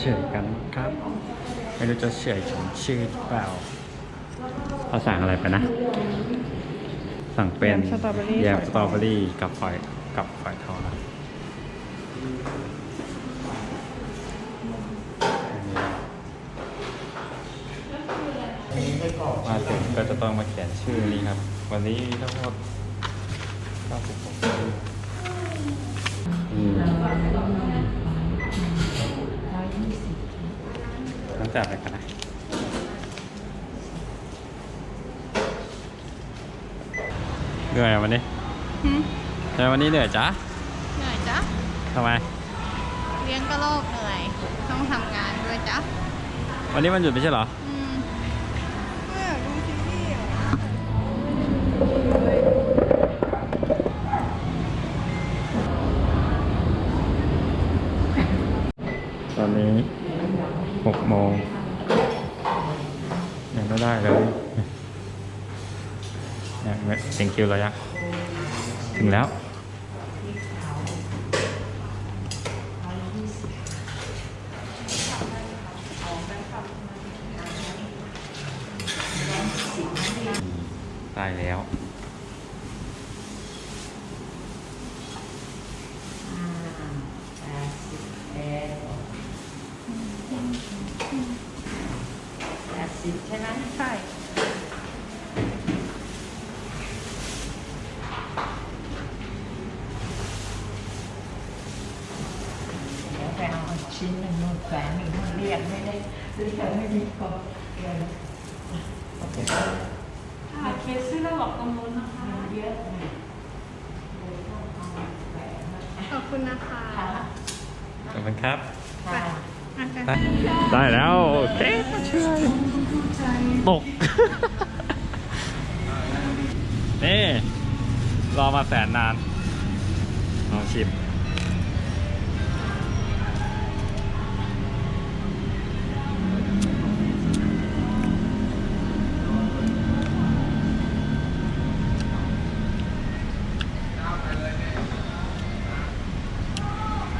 เฉยชมชื่อเปล่าเราสั่งอะไรไปนะ สั่งเป็นแยมสตรอเบอรี่ แยมฝอยสทองตรอเบอรี่กับฝอยกับฝอยทองอันนี้มาถึงก็จะต้องมาเขียนชื่อนี้ครับ วันนี้ทั้งหมด96ชื่อ ต้องจับอะไรกันนะเหนื่อยอะวันนี้หืมทำไมวันนี้เหนื่อยจ๊ะเหนื่อยจ้ะทำไม เลี้ยงกระโลกเหนื่อย ต้องทำงานด้วยจ้ะวันนี้มันหยุดไม่ใช่เหรอ อืมไม่ หกโมงยังไม่ได้เลยยังไม่ถึงคิวแล้วยังถึงแล้วได้แล้ว สิบใช่ไหมใช่เดี๋ยวไปเอาชิ้นหนึ่งนู่นแฝงหนึ่งนู่นเรียกไม่ได้เรียกไม่มีกบเลยค่ะเคสที่เราบอกตรงนู้นนะคะมันเยอะไงขอบคุณนะคะค่ะขอบคุณครับ ค่ะอาจารย์ ได้ได้แล้วโอเคช่วยตกนี่รอมาแสนนานลองชิม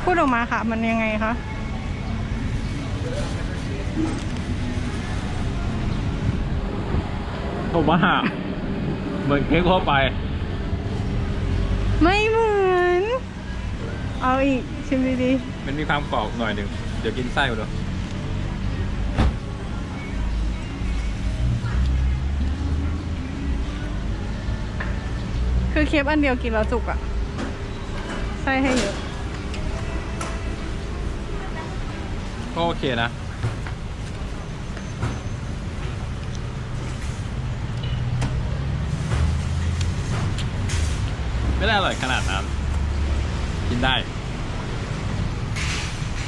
พูดออกมาค่ะ มันยังไงคะ ผมว่าเหมือนเค้กทั่วไป ไม่เหมือน เอาอีก ชิมดีมันมีความกรอบหน่อยหนึ่งเดี๋ยวกินไส้ดูๆ คือเคปอันเดียวกินแล้วจุกอะไส้ให้เยอะ ก็โอเคนะ ไม่ได้อร่อยขนาดนั้น กินได้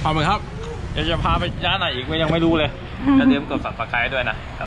ขอบคุณครับเดี๋ยวจะพาไปย่านไหนอีกก็ยังไม่รู้เลยอย่าลืมกด subscribe ด้วยนะ